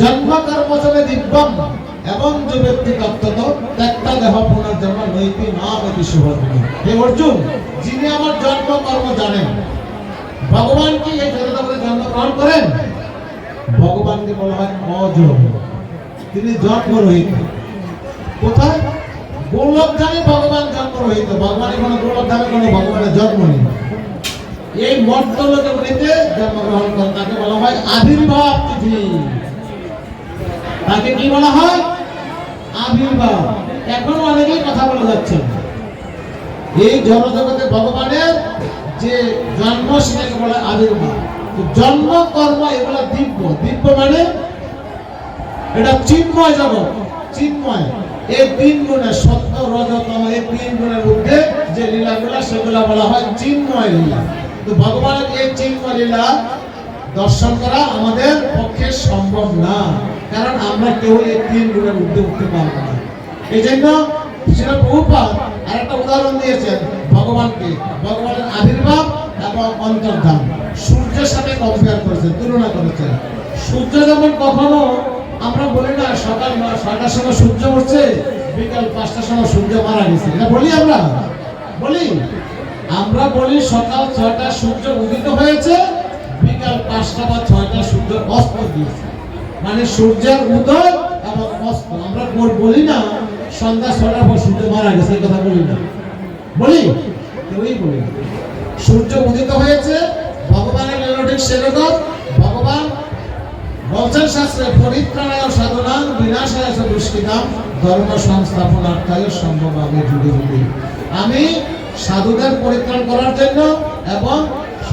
জন্ম কর্মচলে দিব্যম এবং যে ব্যক্তি তত্ত্বত ত্যাক্তা দেহ পুনর্জন্ম নৈতি নাম এটি শুভদিনী হে অর্জুন, যিনি আমার জন্ম কর্ম জানেন, ভগবান কি এই জগতে জন্মগ্রহণ করেন? ভগবানকে বলা হয় অজ তিনি জন্ম রহিত কোথায়? গৌরব ধামে ভগবান জন্ম রহিত ভগবানের কোনো গৌরব ধামে কোনো ভগবানের জন্ম নেই। এই মর্তলোকে উনিতে জন্মগ্রহণ করেন তাকে বলা হয় আবির্ভাব তিথি। তাকে কি বলা হয়? আবির্ভাব। এখন অনেকেই কথা বলে যাচ্ছেন এই জনজগতে ভগবানের যে জন্ম, সেটাকে বলা আবির্ভাব। জন্ম, কর্ম, এগুলো দিব্য। দিব্য মানে এটা চিন্ময় জগৎ, চিন্ময়। এই তিন গুণের সত্য, রজতম, এই তিন গুণের মধ্যে যে লীলাগুলা, সেগুলা বলা হয় চিন্ময় লীলা। তো ভগবানের এই চিন্ময় লীলা দর্শন করা আমাদের পক্ষে সম্ভব না। কারণ আমরা কেউ এই তিন গুণের মধ্যে উঠতে পারব না। এই জন্য সেটা বহুপাত আর একটা উদাহরণ দিয়েছেন ভগবানকে। ভগবানের আবির্ভাব এবং অন্তর্ধান। সূর্যের সাথে কম্পেয়ার করেছেন, তুলনা করেছেন। সূর্য যেমন কখনো, আমরা বলি না, সকাল ছয়টার সময় সূর্য উঠছে, বিকাল পাঁচটার সময় সূর্য মারা গেছে। এটা বলি আমরা? বলি? আমরা বলি সকাল ছয়টা সূর্য উদিত হয়েছে, বিকাল পাঁচটা বা ছয়টা সূর্য অস্ত দিয়েছে মানে সূর্যের উদয় এবং অস্ত। আমরা বল- বলি না, সন্ধ্যা ছটার পর সূর্য মারা গেছে, এই কথা বলি না। বলি? কেউই বলি না। সূর্য উদিত হয়েছে, ভগবানের লীলাটিক সেরকম ভগবান বলছেন শাস্ত্রে, পরিত্রাণায় সাধনাং বিনাশায় দুষ্কৃতাম ধর্ম সংস্থাপনার্থায় সম্ভব আগে যুগে যুগে আমি সাধুদের পরিত্রাণ করার জন্য এবং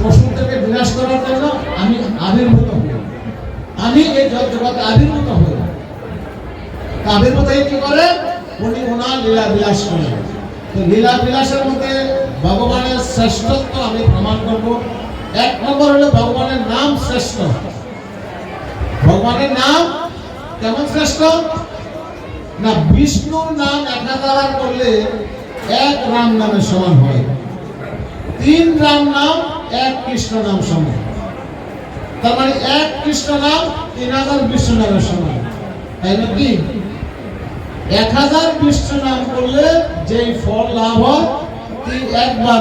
পশুদেরকে বিনাশ করার জন্য আমি আবির্ভূত আমি ভগবানের শ্রেষ্ঠত্ব আমি প্রমাণ করব। এক নম্বর হলো ভগবানের নাম শ্রেষ্ঠ। ভগবানের নাম কেমন শ্রেষ্ঠ? না, বিষ্ণুর নাম একাধারা করলে এক রাম নামের সমান হয়। তিন রাম নাম, এক কৃষ্ণ নাম সমান। তার মানে এক কৃষ্ণ নাম তিন হাজার বিষ্ণু নামের সমান। তাই এক হাজার যেই ফল লাভ হয়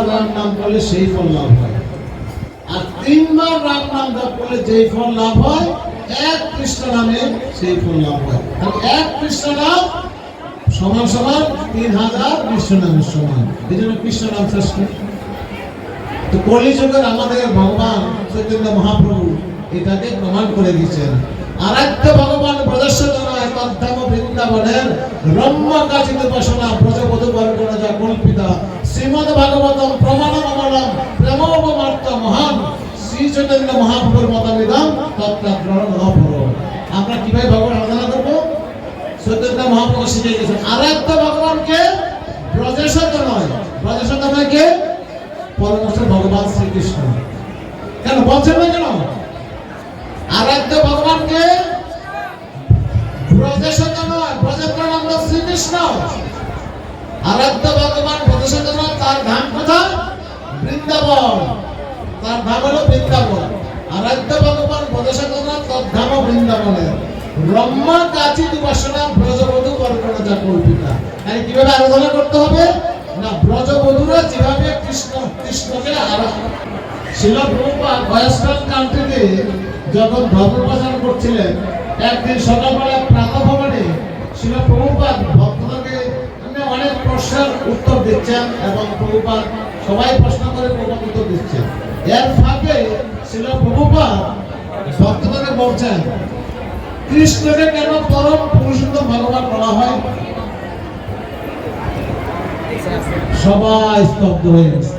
রাম নাম করলে সেই ফল লাভ আর রাম নাম করলে যেই ফল লাভ হয়, এক নামে সেই ফল লাভ হয়। তাহলে এক নাম সমান সমান তিন হাজার এই জন্য কৃষ্ণ তো কলিযুগের আমাদের ভগবান চৈতন্য মহাপ্রভু এটাকে প্রমাণ করে দিয়েছেন আরাধ্য ভগবান ব্রজস্বতনায় তদ্ধাম বৃন্দাবনের রম্য কাচিত উপাসনা ব্রজবধূ বর্গণ যা কল্পিতা। শ্রীমদ ভাগবতম প্রমাণম অমলম মহান শ্রী চৈতন্য মহাপ্রভুর মতামিদম তত্ত্বাগ্রহণ অপর আমরা কীভাবে ভগবান আরাধনা করব? চৈতন্য মহাপ্রভু শিখে গেছেন আরাধ্য ভগবানকে ব্রজেশত নয়। ব্রজেশত নয় কে? পরমেশ্বর ভগবান শ্রীকৃষ্ণ। কেন? বলছেন না কেন? আরাধ্য ভগবান নয় তার ধাম কোথায়? বৃন্দাবন। তার ধাম হলো বৃন্দাবন। আরাধ্য ভগবান নয় তার ধাম বৃন্দাবনের ব্রহ্মা কাচি উপাসনা ব্রজবধূ যা কল্পিতা। তাই কীভাবে আরাধনা করতে হবে? না, ব্রজবধূরা যেভাবে কৃষ্ণ, কৃষ্ণকে আরাধনা শিল প্রভুপাদ ওয়েস্টার্ন কান্ট্রিতে যখন ধর্ম প্রচার করছিলেন, একদিন সকালবেলা প্রাতঃ ভবনে শিল প্রভুপাদ ভক্তদেরকে মানে প্রশ্নের উত্তর দিচ্ছেন এবং প্রভুপাদ সবাই প্রশ্ন করে প্রভুপাদ উত্তর দিচ্ছেন এর ফাঁকে শিল প্রভুপাদ ভক্তদেরকে বলছেন, কৃষ্ণকে কেন পরম পুরুষোত্তম ভগবান বলা হয়? সবাই স্তব্ধ হয়ে গেছে।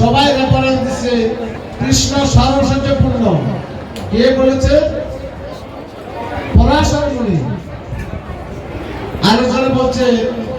সবাই রেফারেন্স দিচ্ছে, কৃষ্ণ সর্বসহ্যপূর্ণ কে বলেছে? পরাশর মুনি আরেকজনে বলছে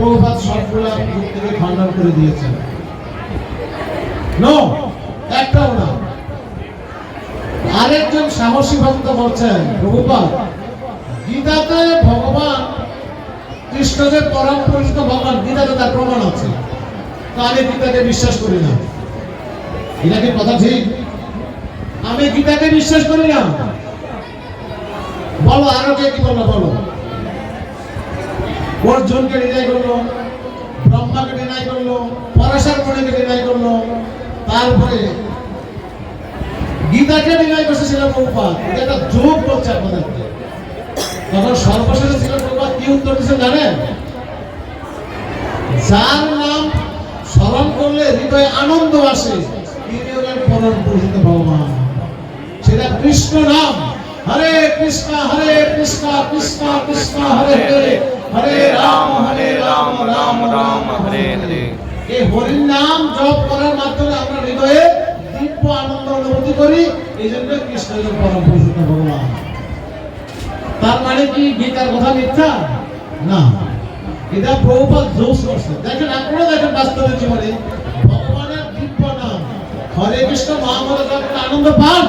প্রভুপাত সবগুলা থেকে খণ্ডন করে দিয়েছেন একটাও না। আরেকজন সাহসী ভক্ত বলছেন প্রভুপাত গীতাতে ভগবান কৃষ্ণ যে পরম পরিচিত ভগবান, গীতাতে তার প্রমাণ আছে। তো আমি গীতাকে বিশ্বাস করি না। এটা কি কথা ঠিক? আমি গীতাকে বিশ্বাস করি না। বলো আরও কে কি বলো বলো। অর্জুনকে ডিনাই করল, ব্রহ্মাকে ডিনাই করল, পরাশর মণিকে ডিনাই করল, তারপরে গীতাকে ডিনাই করছে ছিল প্রভুপাত এটা একটা যোগ বলছে আপনাদেরকে তখন সর্বশেষে ছিল প্রভুপাত কি উত্তর দিচ্ছে জানেন? যার নাম স্মরণ করলে হৃদয়ে আনন্দ আসে, তিনি হলেন পরম পুরুষিত ভগবান। সেটা কৃষ্ণ নাম। হরে কৃষ্ণ হরে কৃষ্ণ কৃষ্ণ কৃষ্ণ, হরে হরে। হরে রাম হরে রাম রাম রাম, হরে হরে। এই হরির নাম জপ করার মাধ্যমে আমরা হৃদয়ে দিব্য আনন্দ অনুভূতি করি। এই জন্য কৃষ্ণ পরম পুরুষিত ভগবান। তার মানে কি গীতার কথা মিথ্যা? না। এটা প্রভুপাত জোশ করছে। দেখেন, আপনারা দেখেন বাস্তবের জীবনে ভগবানের দিব্য নাম। হরে কৃষ্ণ মহামরে আনন্দ পান?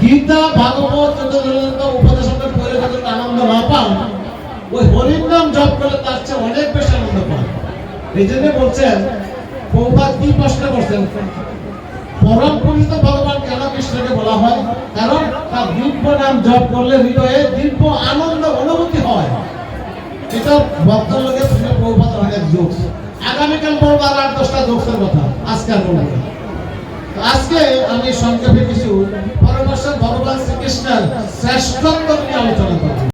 গীতা, ভাগবত উপদেশ আনন্দ না পান? ওই হরির নাম জপ করলে তার চেয়ে অনেক বেশি আনন্দ পান এই জন্য বলছেন কি প্রশ্ন করছেন? পরম পুরুষ ভগবান কেন কৃষ্ণকে বলা হয়? কারণ তার দিব্য নাম জপ করলে হৃদয়ে দিব্য আনন্দ অনুভূতি হয়। এটা শুনে প্রভুপাত অনেক আগামীকাল বলব আর আট দশটা কথা আজকে বলব আজকে আমি সংক্ষেপে কিছু পরমেশ্বর ভগবান শ্রীকৃষ্ণের শ্রেষ্ঠত্ব নিয়ে আলোচনা করব।